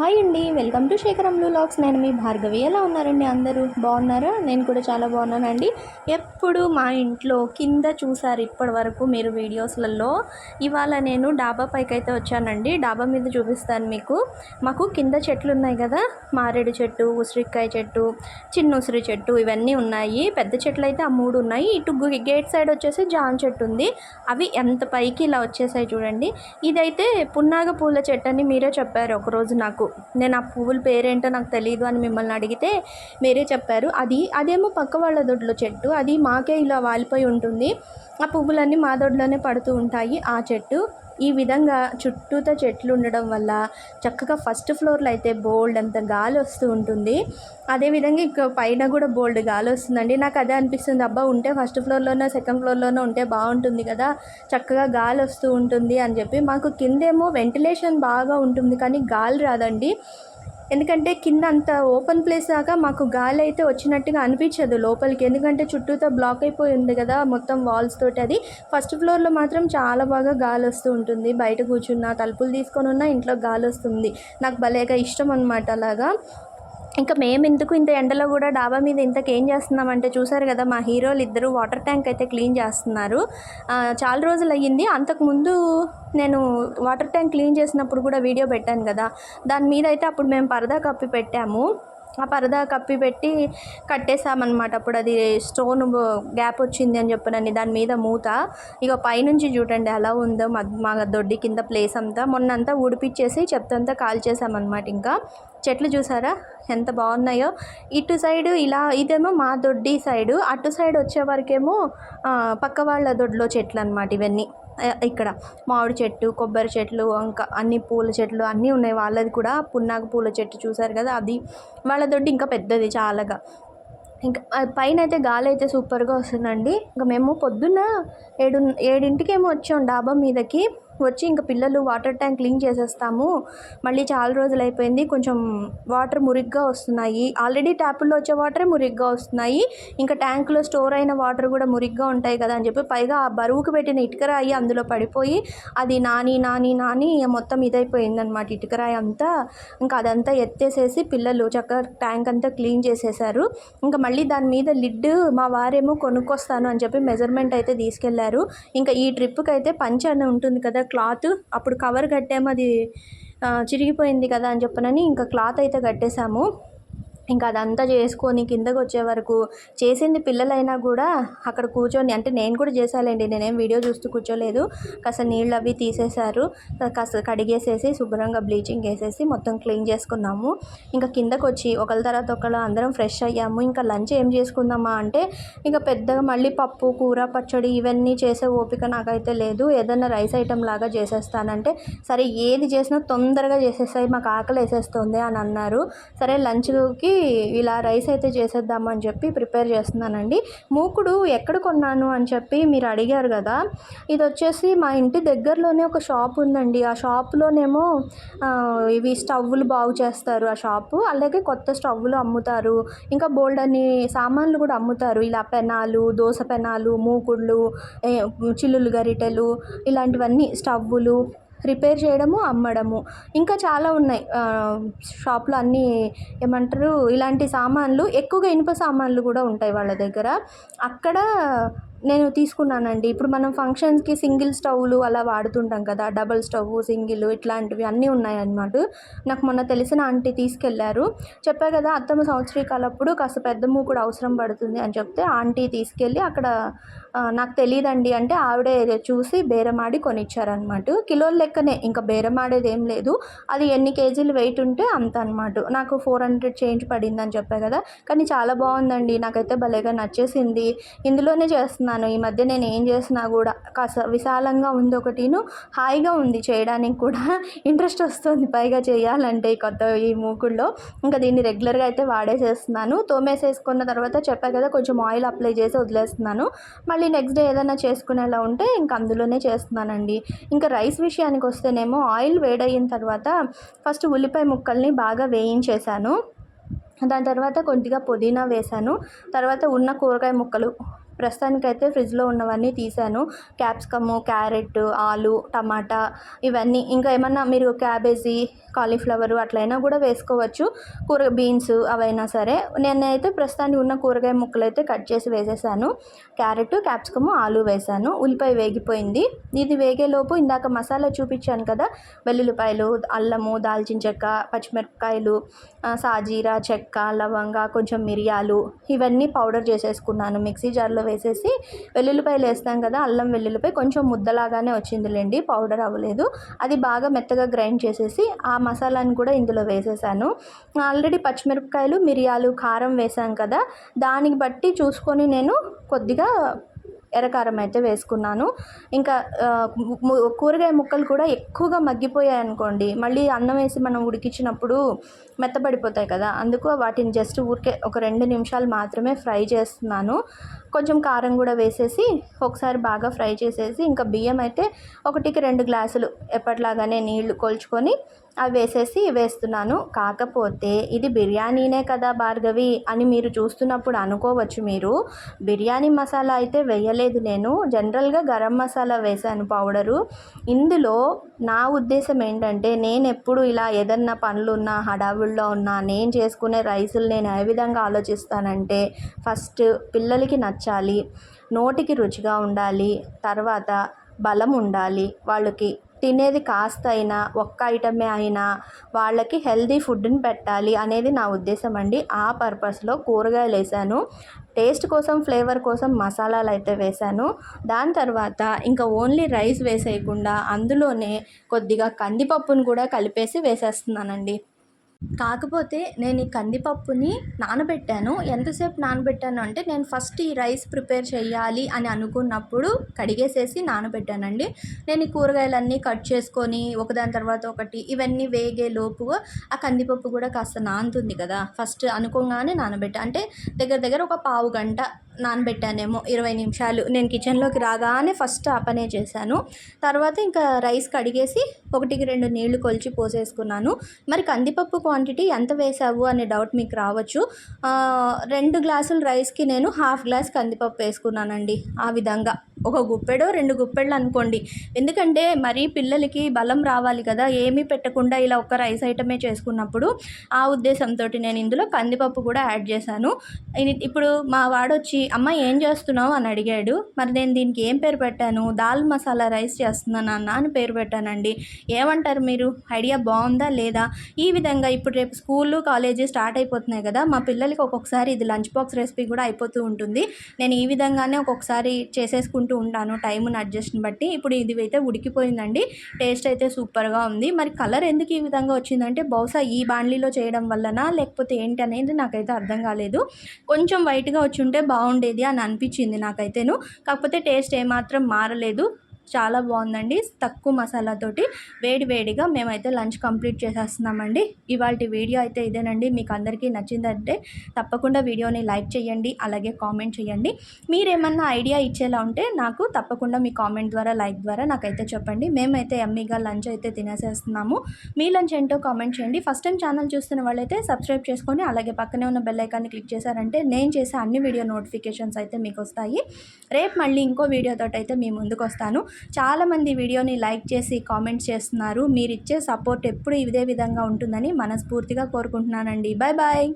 Hi అండి welcome to శేఖరంలు lakhs. నేను మీ భార్గవి. ఎలా ఉన్నారండి అందరూ? బాగున్నారా? నేను కూడా చాలా బాగున్నానండి. ఎప్పుడు మా ఇంట్లో కింద చూసారు ఇప్పటి వరకు మీరు వీడియోస్లలో. ఇవాళ నేను డాబా పైకి అయితే వచ్చానండి. డాబా మీద చూపిస్తాను మీకు. మాకు కింద చెట్లు ఉన్నాయి కదా? మారేడు చెట్టు ఉసిరికాయ చెట్టు చిన్న ఉసిరి చెట్టు ఇవన్నీ ఉన్నాయి. పెద్ద చెట్లు అయితే ఆ మూడు ఉన్నాయి. ఇటు గేట్ సైడ్ వచ్చేసి జామ చెట్టు ఉంది. అవి ఎంత పైకి ఇలా వచ్చేసాయి చూడండి. ఇదైతే పున్నాగ పూల చెట్టు అని మీరే చెప్పారు ఒకరోజు నాకు. నేను ఆ పువ్వుల పేరేంటో నాకు తెలియదు అని మిమ్మల్ని అడిగితే మీరే చెప్పారు. అది అదేమో పక్క వాళ్ళ దొడ్లో చెట్టు అది మాకే ఇలా వాలిపోయి ఉంటుంది. ఆ పువ్వులన్నీ మా దొడ్లోనే పడుతూ ఉంటాయి ఆ చెట్టు. ఈ విధంగా చుట్టూతో చెట్లు ఉండడం వల్ల చక్కగా ఫస్ట్ ఫ్లోర్లో అయితే బోల్డ్ అంత గాలి వస్తూ ఉంటుంది. అదేవిధంగా ఇక పైన కూడా బోల్డ్ గాలి వస్తుందండి. నాకు అదే అనిపిస్తుంది. అబ్బా ఉంటే ఫస్ట్ ఫ్లోర్లోనో సెకండ్ ఫ్లోర్లోనో ఉంటే బాగుంటుంది కదా. చక్కగా గాలి వస్తూ ఉంటుంది అని చెప్పి. మాకు కిందేమో వెంటిలేషన్ బాగా ఉంటుంది కానీ గాలి రాదండి. ఎందుకంటే కింద అంత ఓపెన్ ప్లేస్ దాకా మాకు గాలి అయితే వచ్చినట్టుగా అనిపించదు లోపలికి. ఎందుకంటే చుట్టూతో బ్లాక్ అయిపోయి ఉంది కదా మొత్తం వాల్స్ తోటి అది. ఫస్ట్ ఫ్లోర్లో మాత్రం చాలా బాగా గాలి వస్తూ ఉంటుంది. బయట కూర్చున్న తలుపులు తీసుకొని ఉన్న ఇంట్లో గాలి వస్తుంది. నాకు భలేగా ఇష్టం అనమాట అలాగా. ఇంకా మేము ఎందుకు ఇంత ఎండలో కూడా డాబా మీద ఇంతకు ఏం చేస్తున్నామంటే చూసారు కదా మా హీరోలు ఇద్దరు వాటర్ ట్యాంక్ అయితే క్లీన్ చేస్తున్నారు. చాలా రోజులు అయ్యింది. అంతకుముందు నేను వాటర్ ట్యాంక్ క్లీన్ చేసినప్పుడు కూడా వీడియో పెట్టాను కదా దాని మీద అయితే అప్పుడు మేము పరదా కప్పి పెట్టాము. ఆ పరదా కప్పి పెట్టి కట్టేసామన్నమాట అప్పుడు అది స్టోన్ గ్యాప్ వచ్చింది అని చెప్పనండి. దాని మీద మూత. ఇక పైనుంచి చూడండి ఎలా ఉందో మా మా దొడ్డి కింద ప్లేస్ అంతా. మొన్న అంతా ఊడిపిచ్చేసి కాల్ చేసామన్నమాట ఇంకా. చెట్లు చూసారా? ఎంత బాగున్నాయో. ఇటు సైడు ఇలా ఇదేమో మా దొడ్డి సైడు. అటు సైడ్ వచ్చే వరకేమో పక్క వాళ్ళ దొడ్లో చెట్లు అనమాట ఇవన్నీ. ఇక్కడ మామిడి చెట్టు కొబ్బరి చెట్లు ఇంకా అన్ని పూల చెట్లు అన్నీ ఉన్నాయి. వాళ్ళది కూడా పున్నాగ పూల చెట్టు చూసారు కదా అది వాళ్ళ దొడ్డి ఇంకా పెద్దది చాలాగా. ఇంకా పైన అయితే గాలి అయితే సూపర్గా వస్తుందండి. ఇంకా మేము పొద్దున్న ఏడు ఏడింటికేమో వచ్చాం డాబా మీదకి. వచ్చి ఇంకా పిల్లలు వాటర్ ట్యాంక్ క్లీన్ చేసేస్తాము. మళ్ళీ చాలా రోజులు అయిపోయింది. కొంచెం వాటర్ మురిగ్గా వస్తున్నాయి. ఆల్రెడీ ట్యాపుల్లో వచ్చే వాటరే మురిగ్గా వస్తున్నాయి. ఇంకా ట్యాంకులో స్టోర్ అయిన వాటర్ కూడా మురిగ్గా ఉంటాయి కదా అని చెప్పి పైగా ఆ బరువుకు పెట్టిన ఇటుకరాయి అందులో పడిపోయి అది నాని నాని నాని మొత్తం ఇదైపోయింది అనమాట ఇటుకరాయి అంతా. ఇంకా అదంతా ఎత్తేసేసి పిల్లలు చక్కగా ట్యాంక్ అంతా క్లీన్ చేసేసారు. ఇంకా మళ్ళీ దాని మీద లిడ్ మా వారేమో కొనుక్కొస్తాను అని చెప్పి మెజర్మెంట్ అయితే తీసుకెళ్ళారు. ఇంకా ఈ ట్రిప్కి అయితే పంచ అని ఉంటుంది కదా క్లాత్ అప్పుడు కవర్ కట్టాము అది చిరిగిపోయింది కదా అని చెప్పనని ఇంకా క్లాత్ అయితే కట్టేశాము. ఇంకా అదంతా చేసుకొని కిందకు వచ్చే వరకు చేసింది పిల్లలైనా కూడా అక్కడ కూర్చొని అంటే నేను కూడా చేశానండి నేనేం వీడియో చూస్తూ కూర్చోలేదు. కాస్త నీళ్ళు అవి తీసేశారు. కాస్త కడిగేసేసి శుభ్రంగా బ్లీచింగ్ వేసేసి మొత్తం క్లీన్ చేసుకున్నాము. ఇంకా కిందకు వచ్చి ఒకళ్ళ తర్వాత ఒకళ్ళు అందరం ఫ్రెష్ అయ్యాము. ఇంకా లంచ్ ఏం చేసుకుందామా అంటే ఇంకా పెద్దగా మళ్ళీ పప్పు కూర పచ్చడి ఇవన్నీ చేసే ఓపిక నాకైతే లేదు. ఏదైనా రైస్ ఐటెం లాగా చేసేస్తానంటే సరే ఏది చేసినా తొందరగా చేసేస్తాయి మాకు ఆకలి వేసేస్తుంది అని అన్నారు. సరే లంచ్కి ఇలా రైస్ అయితే చేసేద్దామని చెప్పి ప్రిపేర్ చేస్తున్నానండి. మూకుడు ఎక్కడ కొన్నాను అని చెప్పి మీరు అడిగారు కదా. ఇది వచ్చేసి మా ఇంటి దగ్గరలోనే ఒక షాప్ ఉందండి. ఆ షాప్లోనేమో ఇవి స్టవ్లు బాగు చేస్తారు ఆ షాపు. అలాగే కొత్త స్టవ్లు అమ్ముతారు. ఇంకా బోల్డ్ అని సామాన్లు కూడా అమ్ముతారు. ఇలా పెనాలు దోస పెనాలు మూకుళ్ళు చిల్లులు గరిటెలు ఇలాంటివన్నీ స్టవ్వులు రిపేర్ చేయడము అమ్మడము. ఇంకా చాలా ఉన్నాయి. షాప్లో అన్నీ ఏమంటారు ఇలాంటి సామాన్లు ఎక్కువగా ఇనుప సామాన్లు కూడా ఉంటాయి వాళ్ళ దగ్గర. అక్కడ నేను తీసుకున్నానండి. ఇప్పుడు మనం ఫంక్షన్స్కి సింగిల్ స్టవ్లు అలా వాడుతుంటాం కదా డబల్ స్టవ్ సింగిల్ ఇట్లాంటివి అన్నీ ఉన్నాయన్నమాట. నాకు మొన్న తెలిసిన ఆంటీ తీసుకెళ్ళారు. చెప్పా కదా అత్తమ్మ సంవత్సరీకాలప్పుడు కాస్త పెద్ద మూకుడు అవసరం పడుతుంది అని చెప్తే ఆంటీ తీసుకెళ్ళి అక్కడ నాకు తెలియదండి అంటే ఆవిడే చూసి బేరమాడి కొనిచ్చారనమాట కిలోల లెక్కనే ఇంకా బేరమాడేది ఏం లేదు. అది ఎన్ని కేజీలు వెయిట్ ఉంటే అంత అనమాట నాకు ఫోర్ హండ్రెడ్ చేంజ్ పడింది అని చెప్పా కదా కానీ చాలా బాగుందండి. నాకైతే భలేగా నచ్చేసింది. ఇందులోనే చేస్తున్నాను. ఈ మధ్య నేను ఏం చేసినా కూడా కాస్త విశాలంగా ఉంది ఒకటిను. హాయిగా ఉంది చేయడానికి కూడా. ఇంట్రెస్ట్ వస్తుంది పైగా చేయాలంటే ఈ కొత్త ఈ మూకుల్లో ఇంకా దీన్ని రెగ్యులర్గా అయితే వాడేసేస్తున్నాను. తోమేసేసుకున్న తర్వాత చెప్పా కదా కొంచెం ఆయిల్ అప్లై చేసి వదిలేస్తున్నాను. మళ్ళీ నెక్స్ట్ డే ఏదైనా చేసుకునేలా ఉంటే ఇంకా అందులోనే చేస్తున్నానండి. ఇంకా రైస్ విషయానికి వస్తేనేమో ఆయిల్ వేడయిన తర్వాత ఫస్ట్ ఉల్లిపాయ ముక్కల్ని బాగా వేయించేశాను. దాని తర్వాత కొద్దిగా పుదీనా వేశాను. తర్వాత ఉన్న కూరగాయ ముక్కలు ప్రస్తుతానికైతే ఫ్రిడ్జ్లో ఉన్నవన్నీ తీసాను. క్యాప్సికము క్యారెట్ ఆలు టమాటా ఇవన్నీ. ఇంకా ఏమన్నా మీరు క్యాబేజీ కాలీఫ్లవర్ అట్లయినా కూడా వేసుకోవచ్చు. కూర బీన్స్ అవైనా సరే. నేనైతే ప్రస్తుతానికి ఉన్న కూరగాయ ముక్కలు అయితే కట్ చేసి వేసేసాను. క్యారెట్ క్యాప్సికము ఆలు వేసాను. ఉల్లిపాయ వేగిపోయింది. ఇది వేగేలోపు ఇందాక మసాలా చూపించాను కదా. వెల్లుల్లిపాయలు అల్లము దాల్చిన చెక్క పచ్చిమిరపకాయలు సాజీరా చెక్క లవంగా కొంచెం మిరియాలు ఇవన్నీ పౌడర్ చేసేసుకున్నాను. మిక్సీ జార్లో వేసేసి వెల్లుల్లిపాయలు వేస్తాం కదా అల్లం వెల్లుల్లిపాయ కొంచెం ముద్దలాగానే వచ్చిందిలేండి పౌడర్ అవ్వలేదు. అది బాగా మెత్తగా గ్రైండ్ చేసేసి ఆ మసాలాని కూడా ఇందులో వేసేసాను. ఆల్రెడీ పచ్చిమిరపకాయలు మిరియాలు కారం వేసాం కదా దానికి బట్టి చూసుకొని నేను కొద్దిగా ఎర్రకారం అయితే వేసుకున్నాను. ఇంకా కూరగాయ ముక్కలు కూడా ఎక్కువగా మగ్గిపోయాయి అనుకోండి మళ్ళీ అన్నం వేసి మనం ఉడికించినప్పుడు మెత్తబడిపోతాయి కదా అందుకు వాటిని జస్ట్ ఊరికే ఒక రెండు నిమిషాలు మాత్రమే ఫ్రై చేస్తున్నాను. కొంచెం కారం కూడా వేసేసి ఒకసారి బాగా ఫ్రై చేసేసి ఇంకా బియ్యం అయితే ఒకటికి రెండు గ్లాసులు ఎప్పటిలాగానే నీళ్ళు కొల్చుకొని అవి వేసేసి వేస్తున్నాను. కాకపోతే ఇది బిర్యానీనే కదా భార్గవి అని మీరు చూస్తున్నప్పుడు అనుకోవచ్చు మీరు. బిర్యానీ మసాలా అయితే వేయలేదు నేను. జనరల్గా గరం మసాలా వేశాను పౌడరు. ఇందులో నా ఉద్దేశం ఏంటంటే నేను ఎప్పుడు ఇలా ఏదన్నా పనులు ఉన్నా హడావుల్లో ఉన్నా నేను చేసుకునే రైసులు నేను ఏ విధంగా ఆలోచిస్తానంటే ఫస్ట్ పిల్లలకి నచ్చాలి నోటికి రుచిగా ఉండాలి తర్వాత బలం ఉండాలి వాళ్ళకి తినేది కాస్త అయినా ఒక్క ఐటమే అయినా వాళ్ళకి హెల్దీ ఫుడ్ని పెట్టాలి అనేది నా ఉద్దేశం అండి. ఆ పర్పస్లో కూరగాయలు వేసాను. టేస్ట్ కోసం ఫ్లేవర్ కోసం మసాలాలు అయితే వేసాను. దాని తర్వాత ఇంకా ఓన్లీ రైస్ వేసేయకుండా అందులోనే కొద్దిగా కందిపప్పును కూడా కలిపేసి వేసేస్తున్నానండి. కాకపోతే నేను ఈ కందిపప్పుని నానబెట్టాను. ఎంతసేపు నానబెట్టాను అంటే నేను ఫస్ట్ ఈ రైస్ ప్రిపేర్ చేయాలి అని అనుకున్నప్పుడు కడిగేసేసి నానబెట్టానండి. నేను ఈ కూరగాయలన్నీ కట్ చేసుకొని ఒకదాని తర్వాత ఒకటి ఇవన్నీ వేగే లోపు ఆ కందిపప్పు కూడా కాస్త నానుతుంది కదా. ఫస్ట్ అనుకోగానే నానబెట్టా. అంటే దగ్గర దగ్గర ఒక పావు గంట నానబెట్టానేమో ఇరవై నిమిషాలు. నేను కిచెన్లోకి రాగానే ఫస్ట్ ఆ పనే చేశాను. తర్వాత ఇంకా రైస్ కడిగేసి ఒకటికి రెండు నీళ్ళు కొలిచి పోసేసుకున్నాను. మరి కందిపప్పు క్వాంటిటీ ఎంత వేసావు అనే డౌట్ మీకు రావచ్చు. రెండు గ్లాసులు రైస్కి నేను హాఫ్ గ్లాస్ కందిపప్పు వేసుకున్నానండి ఆ విధంగా. ఒక గుప్పెడో రెండు గుప్పెళ్ళు అనుకోండి. ఎందుకంటే మరీ పిల్లలకి బలం రావాలి కదా ఏమీ పెట్టకుండా ఇలా ఒక రైస్ ఐటమే చేసుకున్నప్పుడు ఆ ఉద్దేశంతో నేను ఇందులో కందిపప్పు కూడా యాడ్ చేశాను. ఇప్పుడు మా వాడొచ్చి అమ్మ ఏం చేస్తున్నావు? అని అడిగాడు. మరి నేను దీనికి ఏం పేరు పెట్టాను? దాల్ మసాలా రైస్ చేస్తున్నాను అన్న అని పేరు పెట్టానండి. ఏమంటారు మీరు? ఐడియా బాగుందా లేదా? ఈ విధంగా ఇప్పుడు రేపు స్కూళ్ళు కాలేజీ స్టార్ట్ అయిపోతున్నాయి కదా మా పిల్లలకి ఒక్కొక్కసారి ఇది లంచ్ బాక్స్ రెసిపీ కూడా అయిపోతూ ఉంటుంది. నేను ఈ విధంగానే ఒక్కొక్కసారి చేసేసుకుంటూ ఉంటాను టైంను అడ్జస్ట్ని బట్టి. ఇప్పుడు ఇది అయితే ఉడికిపోయిందండి. టేస్ట్ అయితే సూపర్గా ఉంది. మరి కలర్ ఎందుకు ఈ విధంగా వచ్చిందంటే బహుశా ఈ బాండ్లీలో చేయడం వల్లనా లేకపోతే ఏంటి అనేది నాకైతే అర్థం కాలేదు. కొంచెం వైట్గా వచ్చి ఉంటే బాగుంటుంది బాగుండేది అని అనిపించింది నాకైతేను. కాకపోతే టేస్ట్ ఏమాత్రం మారలేదు. చాలా బాగుందండి. తక్కువ మసాలాతోటి వేడి వేడిగా మేమైతే లంచ్ కంప్లీట్ చేసేస్తున్నామండి. ఇవాళ వీడియో అయితే ఇదేనండి. మీకు అందరికీ నచ్చిందంటే తప్పకుండా వీడియోని లైక్ చేయండి అలాగే కామెంట్ చేయండి. మీరేమన్నా ఐడియా ఇచ్చేలా ఉంటే నాకు తప్పకుండా మీ కామెంట్ ద్వారా లైక్ ద్వారా నాకైతే చెప్పండి. మేమైతే ఎమ్మీగా లంచ్ అయితే తినేసేస్తున్నాము. మీ లంచ్ ఏంటో కామెంట్ చేయండి. ఫస్ట్ టైం ఛానల్ చూస్తున్న వాళ్ళైతే సబ్స్క్రైబ్ చేసుకొని అలాగే పక్కనే ఉన్న బెల్ ఐకాన్ని క్లిక్ చేశారంటే నేను చేసే అన్ని వీడియో నోటిఫికేషన్స్ అయితే మీకు వస్తాయి రేపు మళ్ళీ ఇంకో వీడియోతో అయితే మీ ముందుకు వస్తాను చాలామంది వీడియోని లైక్ చేసి కామెంట్స్ చేస్తున్నారు. మీరు ఇచ్చే సపోర్ట్ ఎప్పుడు ఇదే విధంగా ఉంటుందని మనస్ఫూర్తిగా కోరుకుంటున్నానండి. Bye bye